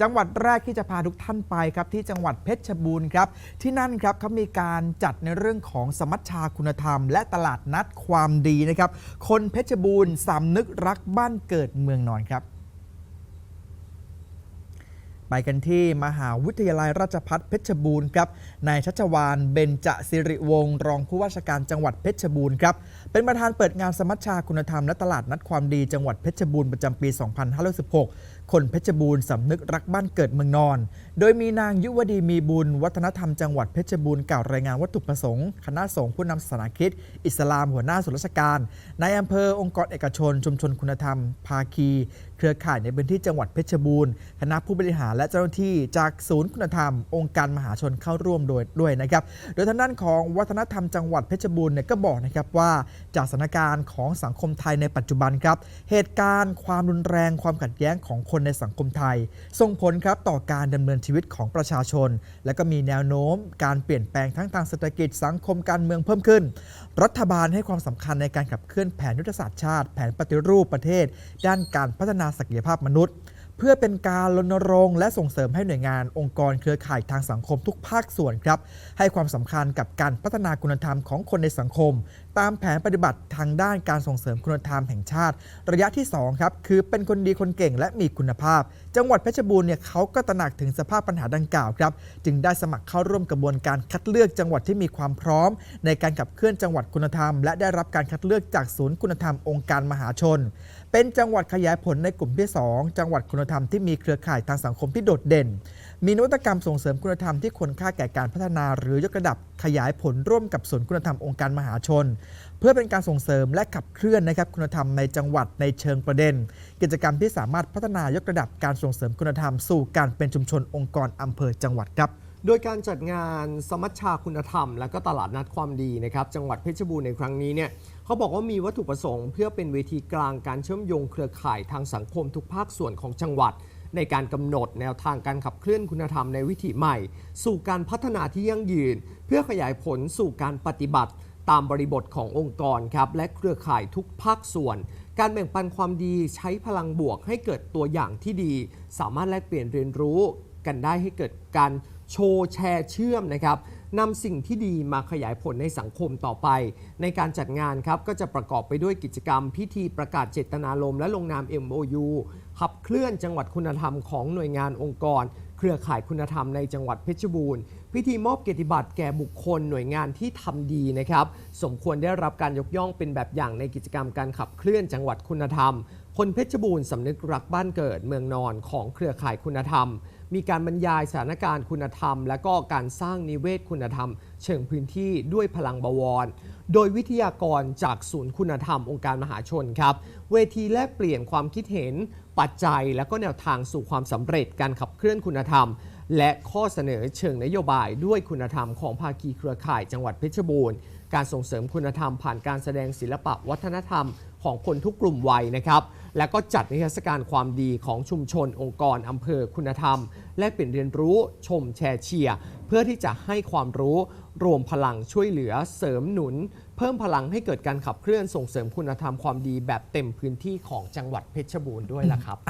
จังหวัดแรกที่จะพาทุกท่านไปครับที่จังหวัดเพชรบูรณ์ครับที่นั่นครับเขามีการจัดในเรื่องของสมัชชาคุณธรรม และตลาดนัดความดีนะครับคนเพชรบูรณ์สำนึกรักบ้านเกิดเมืองนอนครับ ไปกันที่มหาวิทยาลัยราชภัฏเพชรบูรณ์ครับนายชัชวานเบญจสิริวงศ์รองผู้ว่าราชการจังหวัดเพชรบูรณ์ครับเป็นประธานเปิดงานสมัชชาคุณธรรมและตลาดนัดความดีจังหวัดเพชรบูรณ์ประจำปี 2516 คนเพชรบูรณ์สำนึกรักบ้านเกิดเมืองนอน โดยมีนางยุวดีมีบุญ วัฒนธรรมจังหวัดเพชรบูรณ์กล่าวรายงานวัตถุประสงค์ คณะสงฆ์ผู้นำศาสนาคริสต์อิสลามหัวหน้าส่วนราชการนายอำเภอองค์กรเอกชน ชุมชนคุณธรรม ภาคี เครือข่ายในพื้นที่จังหวัดเพชรบูรณ์คณะผู้บริหารและเจ้าหน้าที่จากศูนย์คุณธรรม องค์การมหาชนเข้าร่วมโดยด้วยนะครับ โดยทางด้านของวัฒนธรรมจังหวัดเพชรบูรณ์เนี่ยก็บอกนะครับว่าจากสถานการณ์ของสังคมไทยในปัจจุบันครับ เหตุการณ์ความรุนแรงความขัดแย้งของคนในสังคมไทย ส่งผลครับต่อการดำเนินชีวิตของประชาชน และก็มีแนวโน้ม การเปลี่ยนแปลงทั้งทางเศรษฐกิจสังคมการเมืองเพิ่มขึ้น รัฐบาลให้ความสำคัญในการขับเคลื่อนแผนยุทธศาสตร์ชาติ แผนปฏิรูปประเทศ ด้านการพัฒนาศักยภาพมนุษย์ เพื่อเป็นการรณรงค์และส่งเสริมให้หน่วยงานองค์กรเครือข่ายทางสังคมทุกภาคส่วนครับ ให้ความสำคัญกับการพัฒนาคุณธรรมของคนในสังคม ตามแผนปฏิบัติทางด้านการส่งเสริมคุณธรรมแห่งชาติ ระยะที่2ครับคือเป็นคนดีคนเก่งและมีคุณภาพ จังหวัดเพชรบูรณ์เนี่ยเขาก็ตระหนักถึงสภาพปัญหาดังกล่าวครับ จึงได้สมัครเข้าร่วมกระบวนการคัดเลือกจังหวัดที่มีความพร้อม ในการขับเคลื่อนจังหวัดคุณธรรม และได้รับการคัดเลือกจากศูนย์คุณธรรมองค์การมหาชนเป็นจังหวัดขยายผลในกลุ่มที่ 2 จังหวัดคุณธรรมที่มีเครือข่ายทางสังคมที่โดดเด่น มีนวัตกรรมส่งเสริมคุณธรรมที่ควรค่าแก่การพัฒนา หรือยกระดับขยายผลร่วมกับศูนย์คุณธรรมองค์การมหาชน เพื่อเป็นการส่งเสริมและขับเคลื่อนนะครับคุณธรรมในจังหวัดในเชิงประเด็น กิจกรรมที่สามารถพัฒนายกระดับการส่งเสริมคุณธรรมสู่การเป็นชุมชนองค์กรอำเภอจังหวัดครับ โดยการจัดงานสมัชชาคุณธรรม และก็ตลาดนัดความดีนะครับ จังหวัดเพชรบูรณ์ในครั้งนี้เนี่ยเขาบอกว่ามีวัตถุประสงค์เพื่อเป็นเวทีกลางการเชื่อมโยงเครือข่ายทางสังคมทุกภาคส่วนของจังหวัด ในการกำหนดแนวทางการขับเคลื่อนคุณธรรมในวิถีใหม่ สู่การพัฒนาที่ยั่งยืน เพื่อขยายผลสู่การปฏิบัติ ตามบริบทขององค์กรครับและเครือข่ายทุกภาคส่วน การแบ่งปันความดีใช้พลังบวกให้เกิดตัวอย่างที่ดี สามารถแลกเปลี่ยนเรียนรู้กันได้ให้เกิดการ โชว์แชร์เชื่อมนะครับนำสิ่งที่ดีมาขยายผลในสังคมต่อไป ในการจัดงานครับก็จะประกอบไปด้วยกิจกรรม พิธีประกาศเจตนารมณ์และลงนาม MOU ขับเคลื่อนจังหวัดคุณธรรมของหน่วยงานองค์กร เครือข่ายคุณธรรมในจังหวัดเพชรบูรณ์ พิธีมอบเกียรติบัตรแก่บุคคลหน่วยงานที่ทำดีนะครับ สมควรได้รับการยกย่องเป็นแบบอย่างในกิจกรรมการขับเคลื่อนจังหวัดคุณธรรม คนเพชรบูรณ์สำนึกรักบ้านเกิดเมืองนอนของเครือข่ายคุณธรรม มีการบรรยายสถานการณ์คุณธรรม และก็การสร้างนิเวศคุณธรรม เชิงพื้นที่ด้วยพลังบวร โดยวิทยากรจากศูนย์คุณธรรมองค์การมหาชนครับ เวทีแลกเปลี่ยนความคิดเห็น ปัจจัย และก็แนวทางสู่ความสำเร็จการขับเคลื่อนคุณธรรมและข้อเสนอเชิงนโยบายด้วยคุณธรรมของภาคีเครือข่ายจังหวัดเพชรบูรณ์ การส่งเสริมคุณธรรมผ่านการแสดงศิลปะวัฒนธรรม ของคนทุกกลุ่มวัยนะครับ และก็จัดนิทรรศการความดีของชุมชนองค์กรอำเภอคุณธรรม และเปลี่ยนเรียนรู้ชมแชร์เชียร์เพื่อที่จะให้ความรู้รวมพลังช่วยเหลือเสริมหนุน เพิ่มพลังให้เกิดการขับเคลื่อนส่งเสริมคุณธรรมความดีแบบเต็มพื้นที่ของจังหวัดเพชรบูรณ์ด้วยล่ะครับ